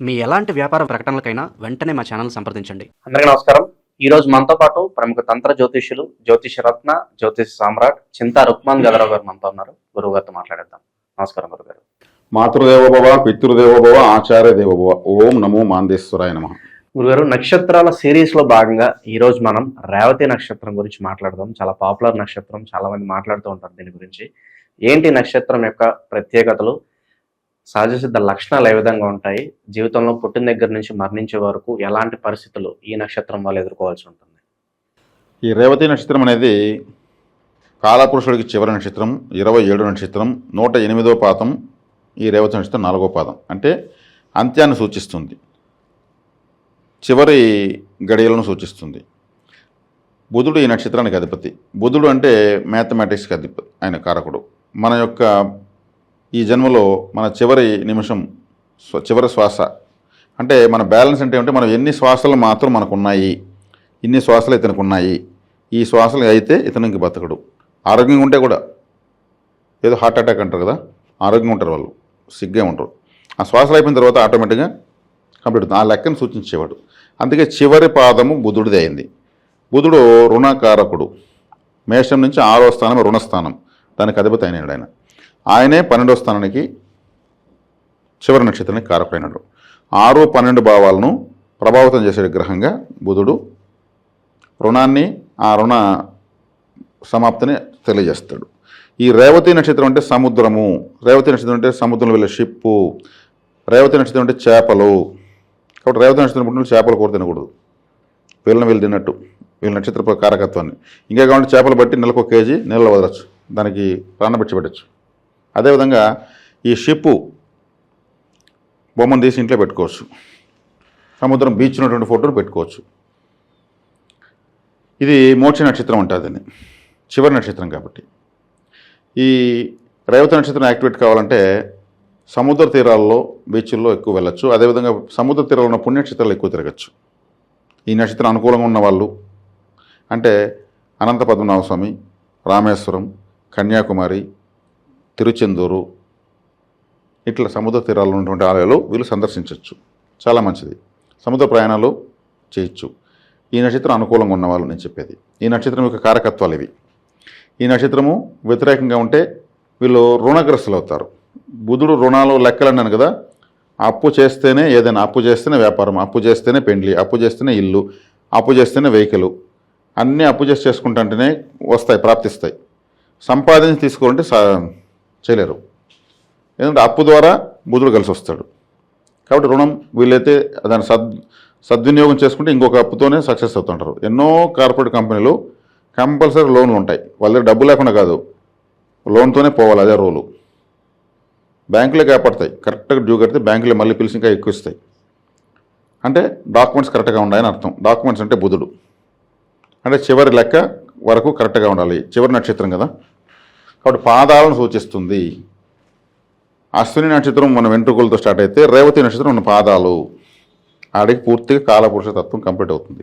మీ ఎలాంటి వ్యాపార ప్రకటనలకైనా వెంటనే మా ఛానల్ సంప్రదించండి. అందరికీ నమస్కారం. ఈ రోజు మనతో పాటు ప్రముఖ తంత్ర జ్యోతిష్యులు జ్యోతిష రత్న జ్యోతిష సామ్రాట్ చింతా రుక్మాన్ గదరావు గారు మనతో ఉన్నారు. గురువు గారితో మాట్లాడేద్దాం. నమస్కారం గురువు గారు. మాతృదేవోభవ పితృదేవోభవ ఆచార్య దేవోభవ ఓం నమో మాందేశ్వరాయ నమ. గురుగారు నక్షత్రాల సిరీస్లో భాగంగా ఈ రోజు మనం రేవతి నక్షత్రం గురించి మాట్లాడదాం. చాలా పాపులర్ నక్షత్రం. చాలా మంది మాట్లాడుతూ ఉంటారు దీని గురించి. ఏంటి నక్షత్రం యొక్క ప్రత్యేకతలు? సహజ సిద్ధ లక్షణాలు ఏ విధంగా ఉంటాయి? జీవితంలో పుట్టిన దగ్గర నుంచి మరణించే వరకు ఎలాంటి పరిస్థితులు ఈ నక్షత్రం వాళ్ళు ఎదుర్కోవాల్సి ఉంటుంది? ఈ రేవతి నక్షత్రం అనేది కాలపురుషుడికి చివరి నక్షత్రం ఇరవై ఏడు నక్షత్రం నూట ఎనిమిదో పాదం ఈ రేవతి నక్షత్రం నాలుగో పాదం. అంటే అంత్యాన్ని సూచిస్తుంది. చివరి గడియలను సూచిస్తుంది. బుధుడు ఈ నక్షత్రానికి అధిపతి. బుధుడు అంటే మ్యాథమెటిక్స్కి అధిపతి ఆయన కారకుడు. మన యొక్క ఈ జన్మలో మన చివరి నిమిషం చివరి శ్వాస. అంటే మన బ్యాలెన్స్ అంటే ఏమంటే? మనం ఎన్ని శ్వాసలు మాత్రం మనకు ఉన్నాయి ఇన్ని శ్వాసలు ఇతనికి ఉన్నాయి ఈ శ్వాసలు అయితే ఇతనికి బతకడు. ఆరోగ్యంగా ఉంటే కూడా. ఏదో హార్ట్ అటాక్ అంటారు కదా ఆరోగ్యంగా ఉంటారు వాళ్ళు సిగ్గా ఉంటారు. ఆ శ్వాసలు అయిపోయిన తర్వాత ఆటోమేటిక్గా కంప్లీట్ అవుతుంది. ఆ లెక్కను సూచించేవాడు. అందుకే చివరి పాదము బుధుడిది అయింది. బుధుడు రుణకారకుడు. మేషం నుంచి ఆరో స్థానం రుణస్థానం. దానికి అధిపతి అయినాడు ఆయన. ఆయనే పన్నెండో స్థానానికి చివరి నక్షత్రానికి కారకుడైనాడు ఆరు పన్నెండు భావాలను ప్రభావితం చేసే గ్రహంగా బుధుడు రుణాన్ని ఆ రుణ సమాప్తిని తెలియజేస్తాడు. ఈ రేవతి నక్షత్రం అంటే సముద్రము. రేవతి నక్షత్రం అంటే సముద్రంలో వెళ్ళే షిప్పు. రేవతి నక్షత్రం అంటే చేపలు. కాబట్టి రేవతి నక్షత్రం పుట్టిన చేపలు కూర తినకూడదు. వీళ్ళని వీళ్ళు తిన్నట్టు. వీళ్ళ నక్షత్ర కారకత్వాన్ని ఇంకా కావాలంటే చేపలు బట్టి నెలకు ఒక కేజీ నీళ్ళలో వదలచ్చు. దానికి ప్రాణపెట్టి పెట్టచ్చు. అదేవిధంగా ఈ షిప్పు బొమ్మను తీసి ఇంట్లో పెట్టుకోవచ్చు. సముద్రం బీచ్ ఉన్నటువంటి ఫోటోలు పెట్టుకోవచ్చు. ఇది మోక్ష నక్షత్రం ఉంటుందని చివరి నక్షత్రం కాబట్టి. ఈ రేవతి నక్షత్రం యాక్టివేట్ కావాలంటే సముద్ర తీరాల్లో బీచ్ల్లో ఎక్కువ వెళ్ళొచ్చు. అదేవిధంగా సముద్ర తీరాల్లో ఉన్న పుణ్యక్షేత్రాలు ఎక్కువ తిరగచ్చు. ఈ నక్షత్రం అనుకూలంగా ఉన్న వాళ్ళు అంటే అనంత పద్మనాభ స్వామి రామేశ్వరం కన్యాకుమారి తిరుచెందూరు ఇట్లా సముద్ర తీరాల్లో ఉన్నటువంటి ఆలయాలు వీళ్ళు సందర్శించవచ్చు చాలా మంచిది. సముద్ర ప్రయాణాలు చేయొచ్చు. ఈ నక్షత్రం అనుకూలంగా ఉన్నవాళ్ళు నేను చెప్పేది. ఈ నక్షత్రం యొక్క కారకత్వాలు ఇవి. ఈ నక్షత్రము వ్యతిరేకంగా ఉంటే వీళ్ళు రుణగ్రస్తులు అవుతారు. బుధుడు రుణాలు లెక్కలు అన్నాను కదా అప్పు చేస్తేనే ఏదైనా అప్పు చేస్తేనే వ్యాపారం అప్పు చేస్తేనే పెండ్లి అప్పు చేస్తేనే ఇల్లు అప్పు చేస్తేనే వెహికల్ అన్నీ అప్పు చేసి చేసుకుంటుంటేనే వస్తాయి ప్రాప్తిస్తాయి. సంపాదించి తీసుకోవాలంటే సా చేయలేరు. ఎందుకంటే అప్పు ద్వారా బుధుడు కలిసి వస్తాడు. కాబట్టి రుణం వీళ్ళైతే దాన్ని సద్ సద్వినియోగం చేసుకుంటే ఇంకొక అప్పుతోనే సక్సెస్ అవుతుంటారు. ఎన్నో కార్పొరేట్ కంపెనీలు కంపల్సరీ లోన్లు ఉంటాయి. వాళ్ళ దగ్గర డబ్బు లేకుండా కాదు. లోన్తోనే పోవాలి అదే రోలు. బ్యాంకులే కాపాడతాయి. కరెక్ట్గా డ్యూ కడితే బ్యాంకులే మళ్ళీ పిలిచి ఇంకా ఎక్కువ ఇస్తాయి. అంటే డాక్యుమెంట్స్ కరెక్ట్గా ఉన్నాయని అర్థం. డాక్యుమెంట్స్ అంటే బుధుడు. అంటే చివరి లెక్క వరకు కరెక్ట్గా ఉండాలి. చివరి నక్షత్రం కదా. కాబట్టి పాదాలను సూచిస్తుంది. అశ్విని నక్షత్రం మన వెంట్రుకలతో స్టార్ట్ అయితే రేవతి నక్షత్రం మన పాదాలు. ఆడికి పూర్తిగా కాలపురుష తత్వం కంప్లీట్ అవుతుంది.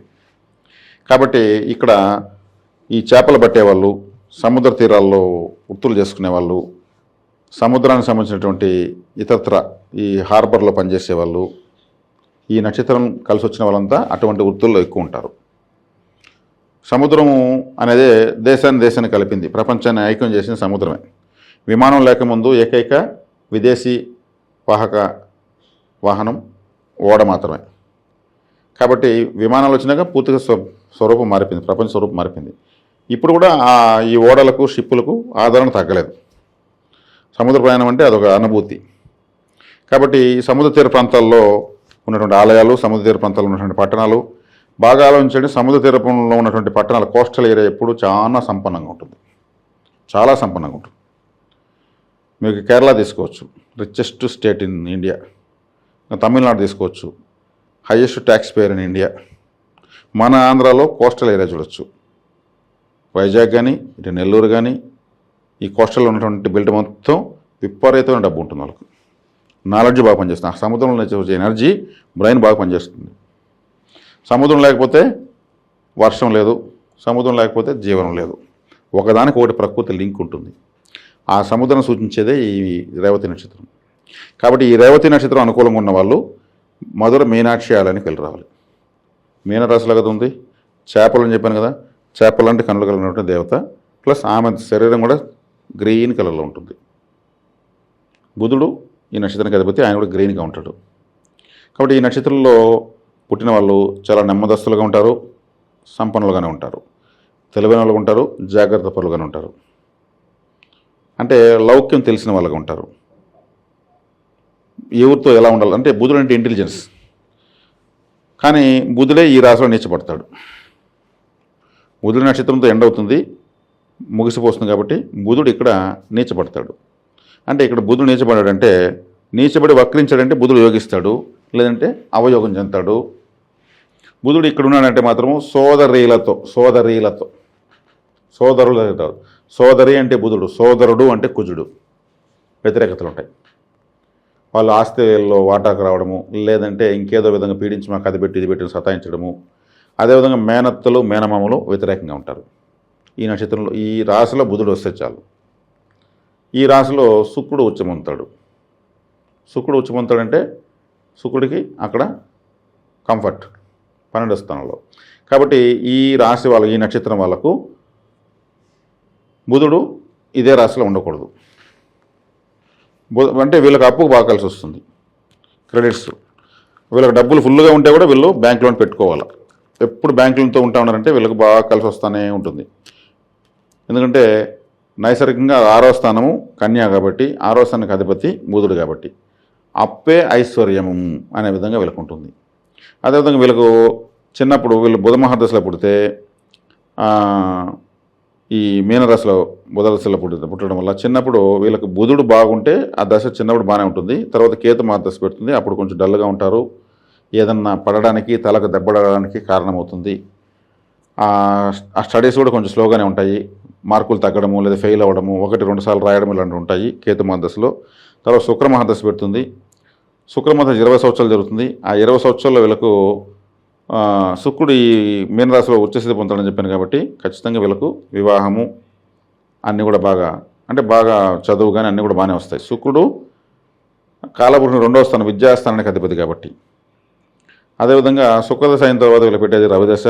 కాబట్టి ఇక్కడ ఈ చేపలు పట్టేవాళ్ళు సముద్ర తీరాల్లో వృత్తులు చేసుకునే వాళ్ళు సముద్రానికి సంబంధించినటువంటి ఇతరత్ర ఈ హార్బర్లో పనిచేసే వాళ్ళు ఈ నక్షత్రం కలిసి వచ్చిన వాళ్ళంతా అటువంటి వృత్తుల్లో ఎక్కువ ఉంటారు. సముద్రము అనేది దేశాన్ని దేశాన్ని కలిపింది. ప్రపంచాన్ని ఐక్యం చేసిన సముద్రమే. విమానం లేకముందు ఏకైక విదేశీ వాహక వాహనం ఓడ మాత్రమే. కాబట్టి విమానాలు వచ్చినాక పూర్తిగా స్వ- స్వరూపం మారిపోయింది. ప్రపంచ స్వరూపం మారిపోయింది. ఇప్పుడు కూడా ఈ ఓడలకు షిప్పులకు ఆదరణ తగ్గలేదు. సముద్ర ప్రయాణం అంటే అదొక అనుభూతి. కాబట్టి సముద్ర తీర ప్రాంతాల్లో ఉన్నటువంటి ఆలయాలు సముద్ర తీర ప్రాంతాల్లో ఉన్నటువంటి పట్టణాలు బాగా ఆలోచించండి. సముద్ర తీరపంలో ఉన్నటువంటి పట్టణాలు కోస్టల్ ఏరియా ఎప్పుడు చాలా సంపన్నంగా ఉంటుంది. చాలా సంపన్నంగా ఉంటుంది. మీకు కేరళ తీసుకోవచ్చు. Richest state in India Tamil Nadu తీసుకోవచ్చు. Highest tax payer in India మన ఆంధ్రాలో కోస్టల్ ఏరియా చూడొచ్చు. వైజాగ్ కానీ ఇటు నెల్లూరు కానీ ఈ కోస్టల్లో ఉన్నటువంటి బెల్ట్ మొత్తం విపరీతమైన డబ్బు ఉంటుంది వాళ్ళకు. నాలెడ్జ్ బాగా పనిచేస్తుంది. ఆ సముద్రంలో వచ్చే ఎనర్జీ బ్రెయిన్ బాగా పనిచేస్తుంది. సముద్రం లేకపోతే వర్షం లేదు సముద్రం లేకపోతే జీవనం లేదు. ఒకదానికి ఒకటి ప్రకృతి లింక్ ఉంటుంది. ఆ సముద్రం సూచించేదే ఈ రేవతి నక్షత్రం. కాబట్టి ఈ రేవతి నక్షత్రం అనుకూలంగా ఉన్న వాళ్ళు మధుర మీనాక్షి ఆలయానికి వెళ్ళి రావాలి. మీనరాశిలో కదా ఉంది. చేపలు అని చెప్పాను కదా. చేపలు అంటే కనులు కలిగినటువంటి దేవత. ప్లస్ ఆమె శరీరం కూడా గ్రీన్ కలర్లో ఉంటుంది. బుధుడు ఈ నక్షత్రానికి అధిపతి. ఆయన కూడా గ్రీన్గా ఉంటాడు. కాబట్టి ఈ నక్షత్రంలో పుట్టిన వాళ్ళు చాలా నెమ్మదస్తులుగా ఉంటారు సంపన్నులుగానే ఉంటారు. తెలివైన వాళ్ళుగా ఉంటారు జాగ్రత్త పరులుగానే ఉంటారు. అంటే లౌక్యం తెలిసిన వాళ్ళగా ఉంటారు. ఎవరితో ఎలా ఉండాలి? అంటే బుధుడు అంటే ఇంటెలిజెన్స్ కానీ బుధుడే ఈ రాశిలో నీచపడతాడు. బుధుడి నక్షత్రంతో ఎండ్ అవుతుంది ముగిసిపోతుంది కాబట్టి బుధుడు ఇక్కడ నీచపడతాడు. అంటే ఇక్కడ బుధుడు నీచపడాడంటే నీచబడి వక్రించాడంటే బుధుడు యోగిస్తాడు. లేదంటే అవయోగం చెందుతాడు. బుధుడు ఇక్కడ ఉన్నాడంటే మాత్రము సోదరీలతో సోదరీలతో. సోదరులు అవుతారు సోదరి అంటే బుధుడు సోదరుడు అంటే కుజుడు. వ్యతిరేకతలు ఉంటాయి. వాళ్ళు ఆస్తిలో వాటాకు రావడము లేదంటే ఇంకేదో విధంగా పీడించి మాకు అది పెట్టి ఇది పెట్టి సతాయించడము. అదేవిధంగా మేనత్తలు మేనమామలు వ్యతిరేకంగా ఉంటారు. ఈ నక్షత్రంలో ఈ రాశిలో బుధుడు వస్తే చాలు. ఈ రాశిలో శుక్రుడు ఉచ్చమంతాడు. శుక్రుడు ఉచ్చమంతాడంటే శుక్రుడికి అక్కడ కంఫర్ట్ పన్నెండు స్థానంలో. కాబట్టి ఈ రాశి వాళ్ళ ఈ నక్షత్రం వాళ్ళకు బుధుడు ఇదే రాశిలో ఉండకూడదు. అంటే వీళ్ళకి అప్పు బాగా కలిసి వస్తుంది. క్రెడిట్స్. వీళ్ళకి డబ్బులు ఫుల్గా ఉంటే కూడా వీళ్ళు బ్యాంక్ లోన్ పెట్టుకోవాలి. ఎప్పుడు బ్యాంక్ లోన్తో ఉంటా ఉన్నారంటే వీళ్ళకి బాగా కలిసి వస్తూనే ఉంటుంది. ఎందుకంటే నైసర్గికంగా ఆరో స్థానము కన్యా కాబట్టి ఆరో స్థానానికి అధిపతి బుధుడు కాబట్టి. అప్పే ఐశ్వర్యము అనే విధంగా వీళ్ళకు ఉంటుంది అదేవిధంగా వీళ్ళకు చిన్నప్పుడు వీళ్ళు బుధ మహాదశలో పుడితే ఈ మీనరాశిలో బుధదశలో పుట్టి పుట్టడం వల్ల చిన్నప్పుడు వీళ్ళకి బుధుడు బాగుంటే ఆ దశ చిన్నప్పుడు బాగానే ఉంటుంది. తర్వాత కేతు మహాదశ పెడుతుంది. అప్పుడు కొంచెం డల్గా ఉంటారు. ఏదన్నా పడడానికి తలకు దెబ్బడడానికి కారణమవుతుంది. ఆ ఆ స్టడీస్ కూడా కొంచెం స్లోగానే ఉంటాయి. మార్కులు తగ్గడము లేదా ఫెయిల్ అవ్వడము ఒకటి రెండు సార్లు రాయడం ఇలాంటివి ఉంటాయి కేతు మహాదశలో తర్వాత శుక్ర మహాదశ పెడుతుంది. శుక్ర ఇరవై సంవత్సరాలు జరుగుతుంది. ఆ ఇరవై సంవత్సరాల్లో వీళ్ళకు శుక్రుడు ఈ మీనరాశిలో ఉచ్చస్థితి పొందాలని చెప్పాను కాబట్టి ఖచ్చితంగా వీళ్ళకు వివాహము అన్నీ కూడా బాగా అంటే బాగా చదువు కానీ అన్నీ కూడా బాగానే వస్తాయి. శుక్రుడు కాలపురుషుని రెండవ స్థానం విద్యాస్థానానికి అధిపతి కాబట్టి. అదేవిధంగా శుక్రదశ అయిన తర్వాత వీళ్ళు పెట్టేది రవిదశ.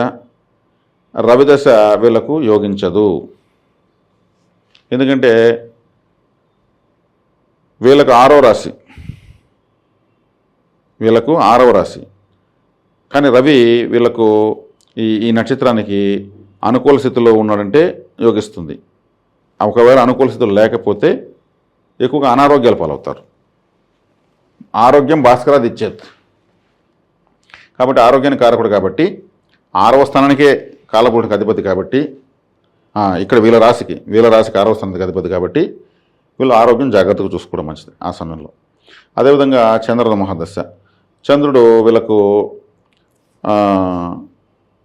రవిదశ వీళ్ళకు యోగించదు. ఎందుకంటే వీళ్ళకు ఆరో రాశి. వీళ్ళకు ఆరవ రాశి. కానీ రవి వీళ్ళకు ఈ ఈ నక్షత్రానికి అనుకూల స్థితిలో ఉన్నాడంటే యోగిస్తుంది. ఒకవేళ అనుకూల స్థితిలో లేకపోతే ఎక్కువగా అనారోగ్యాలు పాలవుతారు. ఆరోగ్యం భాస్కరాది ఇచ్చేది కాబట్టి ఆరోగ్యానికి కారకుడు కాబట్టి ఆరవ స్థానానికే కాలపురుడికి అధిపతి కాబట్టి ఇక్కడ వీళ్ళ రాశికి వీళ్ళ రాశికి ఆరవ స్థానానికి అధిపతి కాబట్టి వీళ్ళు ఆరోగ్యం జాగ్రత్తగా చూసుకోవడం మంచిది ఆ సమయంలో. అదేవిధంగా చంద్రద మహాదశ. చంద్రుడు వీళ్ళకు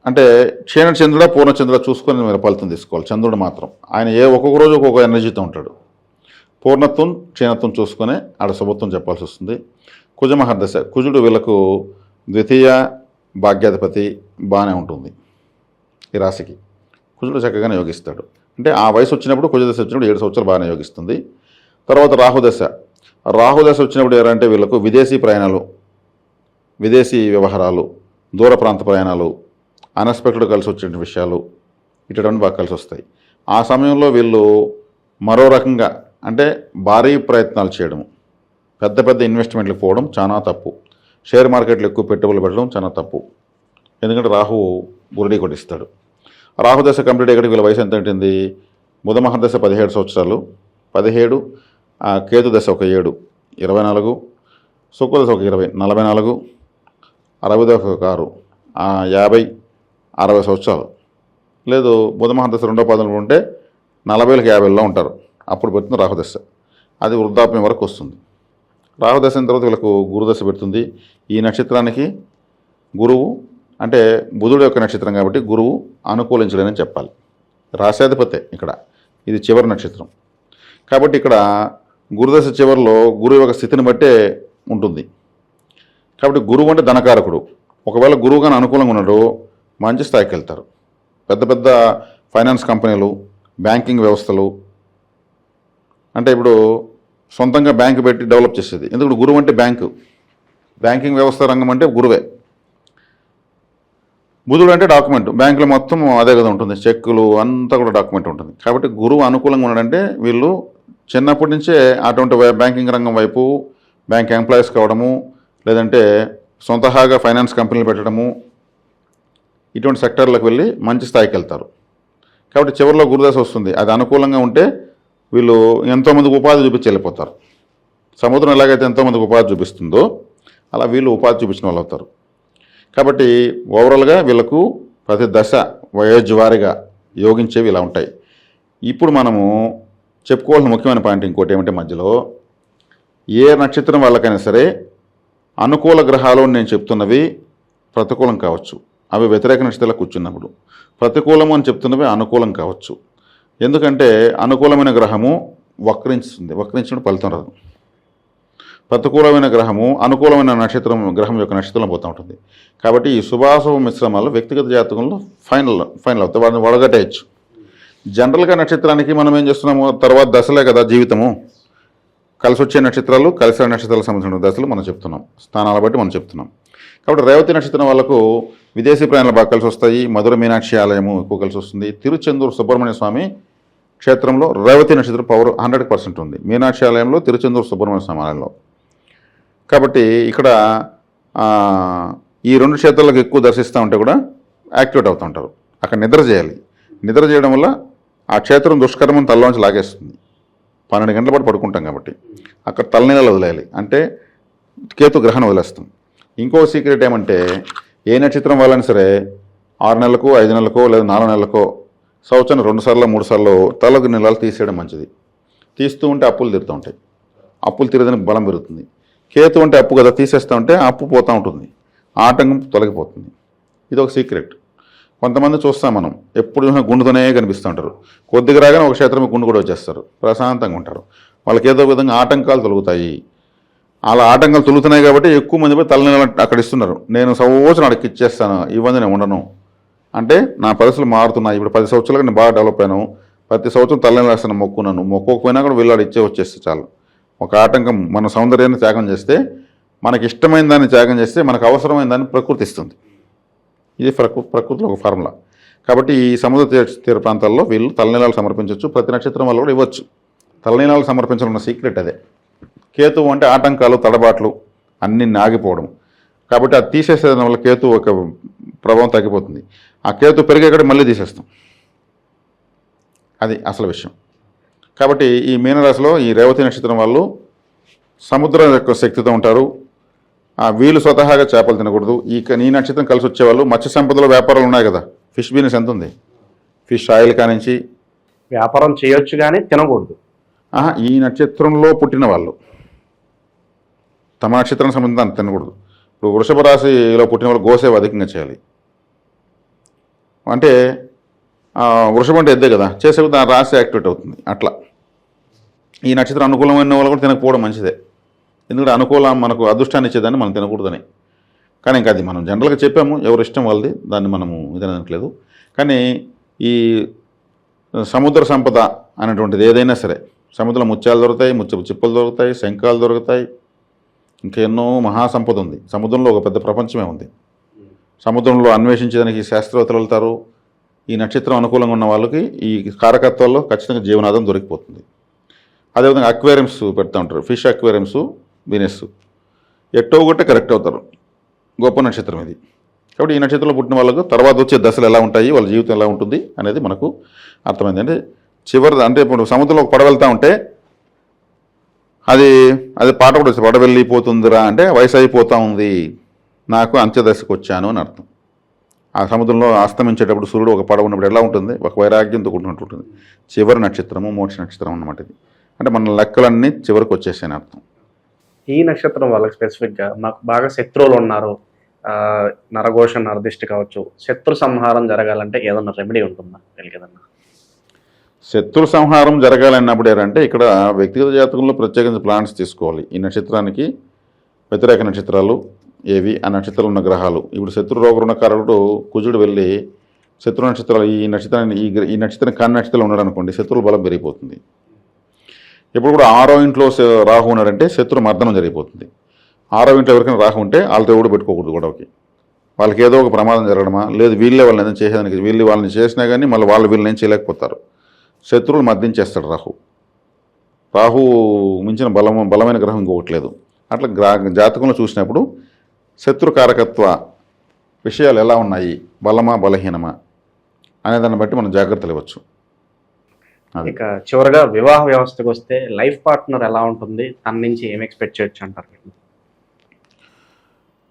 అంటే క్షీణ చంద్రుడా పూర్ణ చూసుకొని మీరు ఫలితం తీసుకోవాలి చంద్రుడు మాత్రం. ఆయన ఏ ఒక్కొక్క రోజు ఒక్కొక్క ఎనర్జీతో ఉంటాడు. పూర్ణత్వం క్షీణత్వం చూసుకొని ఆడ శుభత్వం చెప్పాల్సి వస్తుంది. కుజమహర్దశ కుజుడు వీళ్ళకు ద్వితీయ భాగ్యాధిపతి బాగానే ఉంటుంది ఈ రాశికి. కుజుడు చక్కగానే యోగిస్తాడు. అంటే ఆ వయసు వచ్చినప్పుడు కుజదశ వచ్చినప్పుడు ఏడు సంవత్సరాలు బాగానే యోగిస్తుంది. తర్వాత రాహుదశ. రాహుదశ వచ్చినప్పుడు ఎవరంటే వీళ్ళకు విదేశీ ప్రయాణాలు విదేశీ వ్యవహారాలు దూర ప్రాంత ప్రయాణాలు అన్ఎక్స్పెక్టెడ్ కలిసి వచ్చిన విషయాలు ఇటువంటి బాగా కలిసి వస్తాయి. ఆ సమయంలో వీళ్ళు మరో రకంగా అంటే భారీ ప్రయత్నాలు చేయడం పెద్ద పెద్ద ఇన్వెస్ట్మెంట్లకు పోవడం చాలా తప్పు. షేర్ మార్కెట్లో ఎక్కువ పెట్టుబడులు పెట్టడం చాలా తప్పు. ఎందుకంటే రాహు బురడి కొట్టిస్తాడు. రాహు దశ కంప్లీట్ అయ్యేటికి వీళ్ళ వయసు ఎంత ఉంటుంది బుధ దశ పదిహేడు సంవత్సరాలు. పదిహేడు కేతు దశ ఒక ఏడు. ఇరవై నాలుగు శుక్రదశ ఒక ఇరవై. నలభై నాలుగు అరవై కారు ఒక యాభై అరవై సంవత్సరాలు. లేదు బుధమహాదశ రెండో పదంలో ఉంటే నలభైలకు యాభైలో ఉంటారు. అప్పుడు పెడుతుంది రాహుదశ. అది వృద్ధాప్యం వరకు వస్తుంది. రాహుదశ అయిన తర్వాత వీళ్ళకు గురుదశ పెడుతుంది. ఈ నక్షత్రానికి గురువు అంటే బుధుడు యొక్క నక్షత్రం కాబట్టి గురువు అనుకూలించలేని చెప్పాలి. రాశాధిపతే ఇక్కడ. ఇది చివరి నక్షత్రం. కాబట్టి ఇక్కడ గురుదశ చివరిలో గురువు యొక్క స్థితిని బట్టే ఉంటుంది. కాబట్టి గురువు అంటే ధనకారకుడు. ఒకవేళ గురువు కానీ అనుకూలంగా ఉన్నాడు మంచి స్థాయికి వెళ్తారు. పెద్ద పెద్ద ఫైనాన్స్ కంపెనీలు బ్యాంకింగ్ వ్యవస్థలు. అంటే ఇప్పుడు సొంతంగా బ్యాంకు పెట్టి డెవలప్ చేసేది. ఎందుకంటే గురువు అంటే బ్యాంకు. బ్యాంకింగ్ వ్యవస్థ రంగం అంటే గురువే. బుధుడు అంటే డాక్యుమెంట్. బ్యాంకులో మొత్తం అదే కదా ఉంటుంది. చెక్కులు అంతా కూడా డాక్యుమెంట్ ఉంటుంది. కాబట్టి గురువు అనుకూలంగా ఉన్నాడంటే వీళ్ళు చిన్నప్పటి నుంచే అటువంటి బ్యాంకింగ్ రంగం వైపు బ్యాంక్ ఎంప్లాయీస్ కావడము లేదంటే సొంతహాగా ఫైనాన్స్ కంపెనీలు పెట్టడము ఇటువంటి సెక్టర్లకు వెళ్ళి మంచి స్థాయికి వెళ్తారు. కాబట్టి చివరిలో గురుదశ వస్తుంది. అది అనుకూలంగా ఉంటే వీళ్ళు ఎంతోమందికి ఉపాధి చూపించి వెళ్ళిపోతారు. సముద్రం ఎలాగైతే ఎంతోమందికి ఉపాధి చూపిస్తుందో అలా వీళ్ళు ఉపాధి చూపించిన వాళ్ళు అవుతారు. కాబట్టి ఓవరాల్గా వీళ్ళకు ప్రతి దశ వయోజ్వారిగా యోగించేవి ఇలా ఉంటాయి. ఇప్పుడు మనము చెప్పుకోవాల్సిన ముఖ్యమైన పాయింట్ ఇంకోటి ఏమంటే మధ్యలో ఏ నక్షత్రం వాళ్ళకైనా సరే అనుకూల గ్రహాలు నేను చెప్తున్నవి ప్రతికూలం కావచ్చు. అవి వ్యతిరేక నక్షత్రాలకు కూర్చున్నప్పుడు. ప్రతికూలము అని చెప్తున్నవి అనుకూలం కావచ్చు. ఎందుకంటే అనుకూలమైన గ్రహము వక్రించుతుంది. వక్రించడం ఫలితం రాదు. ప్రతికూలమైన గ్రహము అనుకూలమైన నక్షత్రం గ్రహం యొక్క నక్షత్రం పోతూ ఉంటుంది. కాబట్టి ఈ శుభాశుభ మిశ్రమాలు వ్యక్తిగత జాతకంలో ఫైనల్ ఫైనల్ అవుతాయి. వాడిని వడగట్టేయచ్చు. జనరల్గా నక్షత్రానికి మనం ఏం చేస్తున్నాము? తర్వాత దశలే కదా జీవితము. కలిసి వచ్చే నక్షత్రాలు కలిసి నక్షత్రాలకు సంబంధించిన దశలు మనం చెప్తున్నాం. స్థానాల బట్టి మనం చెప్తున్నాం. కాబట్టి రేవతి నక్షత్రం వాళ్ళకు విదేశీ ప్రయాణాలు బాగా కలిసి వస్తాయి మధుర మీనాక్షి ఆలయము ఎక్కువ కలిసి వస్తుంది తిరుచెందూరు సుబ్రహ్మణ్య స్వామి క్షేత్రంలో రేవతి నక్షత్రం పవర్ హండ్రెడ్ పర్సెంట్ ఉంది. మీనాక్షి ఆలయంలో తిరుచెందూరు సుబ్రహ్మణ్య స్వామి ఆలయంలో. కాబట్టి ఇక్కడ ఈ రెండు క్షేత్రాలకు ఎక్కువ దర్శిస్తూ ఉంటే కూడా యాక్టివేట్ అవుతూ ఉంటారు. అక్కడ నిద్ర చేయాలి. నిద్ర చేయడం వల్ల ఆ క్షేత్రం దుష్కర్మం తల్లోంచి లాగేస్తుంది. పన్నెండు గంటల పాటు పడుకుంటాం కాబట్టి. అక్కడ తలనీళ్ళు వదిలేయాలి. అంటే కేతు గ్రహణం వదిలేస్తాం. ఇంకో సీక్రెట్ ఏమంటే ఏ నక్షత్రం వాళ్ళని సరే ఆరు నెలలకు ఐదు నెలలకో లేదా నాలుగు నెలలకో సంవత్సరం రెండు సార్లు మూడు సార్లు తలకు నెలలు తీసేయడం మంచిది. తీస్తూ ఉంటే అప్పులు తీరుతూ ఉంటాయి. అప్పులు తీరడానికి బలం పెరుగుతుంది. కేతు అంటే అప్పు కదా తీసేస్తూ ఉంటే అప్పు పోతూ ఉంటుంది. ఆటంకం తొలగిపోతుంది. ఇది ఒక సీక్రెట్. కొంతమంది చూస్తాం మనం. ఎప్పుడు చూసినా గుండుతోనే కనిపిస్తుంటారు కొద్దిగా రాగానే ఒక క్షేత్రం గుండు కూడా వచ్చేస్తారు. ప్రశాంతంగా ఉంటారు. వాళ్ళకి ఏదో ఒక విధంగా ఆటంకాలు తొలుగుతాయి. అలా ఆటంకాలు తొలుగుతున్నాయి కాబట్టి ఎక్కువ మంది పోయి తలనీళ్ళు అక్కడ ఇస్తున్నారు. నేను సంవత్సరం అక్కడికి ఇచ్చేస్తాను. ఇవన్నీ నేను ఉండను. అంటే నా పరిస్థితులు మారుతున్నాయి. ఇప్పుడు పది సంవత్సరాలుగా నేను బాగా డెవలప్ అయినాను. ప్రతి సంవత్సరం తలనీళ్ళు వేస్తాను మొక్కున్నాను. మొక్కకపోయినా కూడా వీళ్ళు ఇచ్చే వచ్చేస్తే చాలు. ఒక ఆటంకం మన సౌందర్యాన్ని త్యాగం చేస్తే మనకి ఇష్టమైన దాన్ని త్యాగం చేస్తే మనకు అవసరమైన దాన్ని ప్రకృతి ఇస్తుంది. ఇది ప్రకృ ప్రకృతిలో ఒక ఫార్ములా. కాబట్టి ఈ సముద్ర తీర తీర ప్రాంతాల్లో వీళ్ళు తలనీలాలు సమర్పించవచ్చు ప్రతి నక్షత్రం వల్ల కూడా ఇవ్వచ్చు. తలనీలాలు సమర్పించాలన్న సీక్రెట్ అదే. కేతువు అంటే ఆటంకాలు తడబాట్లు అన్నీ నాగిపోవడం. కాబట్టి అది తీసేసేదాని వల్ల కేతు ఒక ప్రభావం తగ్గిపోతుంది. ఆ కేతు పెరిగేక్కడ మళ్ళీ తీసేస్తాం. అది అసలు విషయం. కాబట్టి ఈ మీనరాశిలో ఈ రేవతి నక్షత్రం వాళ్ళు సముద్రం యొక్క శక్తితో ఉంటారు. వీళ్ళు స్వతహాగా చేపలు తినకూడదు. ఈ ఈ నక్షత్రం కలిసి వచ్చేవాళ్ళు మత్స్య సంపదలో వ్యాపారాలు ఉన్నాయి కదా. ఫిష్ బిజినెస్ ఎంత ఉంది? ఫిష్ ఆయిల్ కానించి. వ్యాపారం చేయొచ్చు కానీ తినకూడదు. ఆహా ఈ నక్షత్రంలో పుట్టిన వాళ్ళు తమ నక్షత్రం సంబంధించి తినకూడదు. ఇప్పుడు వృషభ రాశిలో పుట్టిన వాళ్ళు గోసేవ అధికంగా చేయాలి. అంటే వృషభం అంటే ఎద్దే కదా. చేసే ఆ రాశి యాక్టివేట్ అవుతుంది. అట్లా. ఈ నక్షత్రం అనుకూలమైన వాళ్ళు కూడా తినకపోవడం మంచిదే. ఎందుకంటే అనుకూలం మనకు అదృష్టాన్ని ఇచ్చేదాన్ని మనం తినకూడదని. కానీ ఇంకా అది మనం జనరల్గా చెప్పాము ఎవరి ఇష్టం వాళ్ళది దాన్ని మనము ఇదనట్లేదు. కానీ ఈ సముద్ర సంపద అనేటువంటిది ఏదైనా సరే సముద్రం ముత్యాలు దొరుకుతాయి ముత్యపు చిప్పలు దొరుకుతాయి శంఖాలు దొరుకుతాయి ఇంకా ఎన్నో మహాసంపద ఉంది. సముద్రంలో ఒక పెద్ద ప్రపంచమే ఉంది. సముద్రంలో అన్వేషించడానికి శాస్త్రవేత్తలు వెళ్తారు. ఈ నక్షత్రం అనుకూలంగా ఉన్న వాళ్ళకి ఈ కారకత్వాల్లో ఖచ్చితంగా జీవనాధారం దొరికిపోతుంది. అదేవిధంగా అక్వేరియంస్ పెడతా ఉంటారు. ఫిష్ అక్వేరియంస్ బిజినెస్ ఎట్టో ఒకటే కరెక్ట్ అవుతారు. గొప్ప నక్షత్రం ఇది. కాబట్టి ఈ నక్షత్రంలో పుట్టిన వాళ్ళకు తర్వాత వచ్చే దశలు ఎలా ఉంటాయి వాళ్ళ జీవితం ఎలా ఉంటుంది అనేది మనకు అర్థమైంది. అంటే చివరి అంటే ఇప్పుడు సముద్రంలో ఒక పడవ ఉంటే అది అది పాట కూడా వచ్చింది పడవ వెళ్ళిపోతుందిరా అంటే వయసు అయిపోతూ ఉంది. నాకు అంత్యదశకు వచ్చాను అని అర్థం. ఆ సముద్రంలో అస్తమించేటప్పుడు సూర్యుడు ఒక పడవ ఉన్నప్పుడు ఎలా ఉంటుంది? ఒక వైరాగ్యంతో కూడినట్టు ఉంటుంది. చివరి నక్షత్రము మోక్ష నక్షత్రం అన్నమాట ఇది. అంటే మన లెక్కలన్నీ చివరికి వచ్చేసాయని అర్థం. ఈ నక్షత్రం వాళ్ళకి స్పెసిఫిక్గా మాకు బాగా శత్రువులు ఉన్నారు. నరఘోష నరదిష్టి కావచ్చు. శత్రు సంహారం జరగాలంటే ఏదన్నా రెమెడీ ఉంటుందా? వీళ్ళకి ఏదన్నా? శత్రు సంహారం జరగాలన్నప్పుడు ఏంటంటే ఇక్కడ వ్యక్తిగత జాతకంలో ప్రత్యేకించి ప్లాన్స్ తీసుకోవాలి. ఈ నక్షత్రానికి వ్యతిరేక నక్షత్రాలు ఏవి? ఆ నక్షత్రాలు ఉన్న గ్రహాలు. ఇప్పుడు శత్రు రోగరుణకారుడు కుజుడు వెళ్ళి శత్రు నక్షత్రాలు ఈ నక్షత్రాన్ని ఈ ఈ నక్షత్రం కాని నక్షత్రాలు ఉన్నాడు అనుకోండి శత్రువుల బలం పెరిగిపోతుంది. ఇప్పుడు కూడా ఆరో ఇంట్లో రాహు ఉన్నాడంటే శత్రు మర్దనం జరిగిపోతుంది. ఆరో ఇంట్లో ఎవరికైనా రాహు ఉంటే వాళ్ళతో కూడా పెట్టుకోకూడదు గొడవకి. వాళ్ళకి ఏదో ఒక ప్రమాదం జరగడమా? లేదు వీళ్ళే వాళ్ళని ఏదైనా చేసేదానికి వీళ్ళు వాళ్ళని చేసినా కానీ మళ్ళీ వాళ్ళు వీళ్ళని ఏం చేయలేకపోతారు. శత్రువులు మద్దించేస్తాడు రాహు. రాహు మించిన బలం బలమైన గ్రహం ఇంకొకటి లేదు. అట్లా గ్రా జాతకంలో చూసినప్పుడు శత్రు కారకత్వ విషయాలు ఎలా ఉన్నాయి? బలమా బలహీనమా? అనే దాన్ని బట్టి మనం జాగ్రత్తలు ఇవ్వచ్చు. ఇక చివరగా వివాహ వ్యవస్థకు వస్తే లైఫ్ పార్ట్నర్ ఎలా ఉంటుంది? తన నుంచి ఏం ఎక్స్పెక్ట్ చేయొచ్చు అంటారు?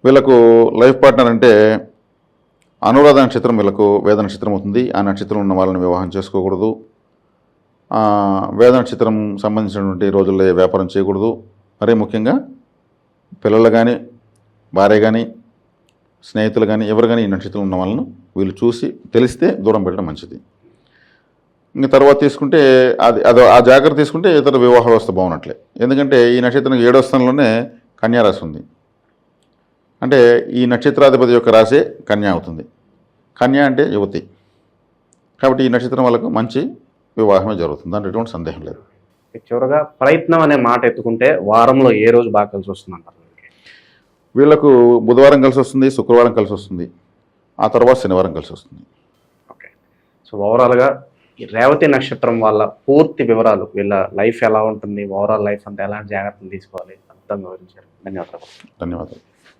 వీళ్ళకు లైఫ్ పార్ట్నర్ అంటే అనురాధ నక్షత్రం వీళ్ళకు వేద నక్షత్రం అవుతుంది. ఆ నక్షత్రం ఉన్న వాళ్ళని వివాహం చేసుకోకూడదు. వేద నక్షత్రం సంబంధించినటువంటి రోజుల్లో వ్యాపారం చేయకూడదు. మరీ ముఖ్యంగా పిల్లలు కానీ భార్య కానీ స్నేహితులు కానీ ఎవరు కానీ ఈ నక్షత్రం ఉన్న వాళ్ళను వీళ్ళు చూసి తెలిస్తే దూరం పెట్టడం మంచిది. ఇంకా తర్వాత తీసుకుంటే అది అదో ఆ జాగ్రత్త తీసుకుంటే ఇతర వివాహ వ్యవస్థ బాగున్నట్లే. ఎందుకంటే ఈ నక్షత్రం ఏడో స్థానంలోనే కన్యారాశి ఉంది. అంటే ఈ నక్షత్రాధిపతి యొక్క రాశే కన్యా అవుతుంది. కన్యా అంటే యువతి. కాబట్టి ఈ నక్షత్రం వాళ్ళకు మంచి వివాహమే జరుగుతుంది. దాంట్లో ఎటువంటి సందేహం లేదు. చివరగా ప్రయత్నం అనే మాట ఎత్తుకుంటే వారంలో ఏ రోజు బాగా కలిసి వస్తుంది అంటారు? వీళ్ళకు బుధవారం కలిసి వస్తుంది శుక్రవారం కలిసి వస్తుంది. ఆ తర్వాత శనివారం కలిసి వస్తుంది. ఓకే. సో ఓవరాల్గా రేవతి నక్షత్రం వాళ్ళ పూర్తి వివరాలు వీళ్ళ లైఫ్ ఎలా ఉంటుంది ఓవరాల్ లైఫ్ అంతా ఎలాంటి జాగ్రత్తలు తీసుకోవాలి అర్థం వివరించారు. ధన్యవాదాలు. ధన్యవాదాలు.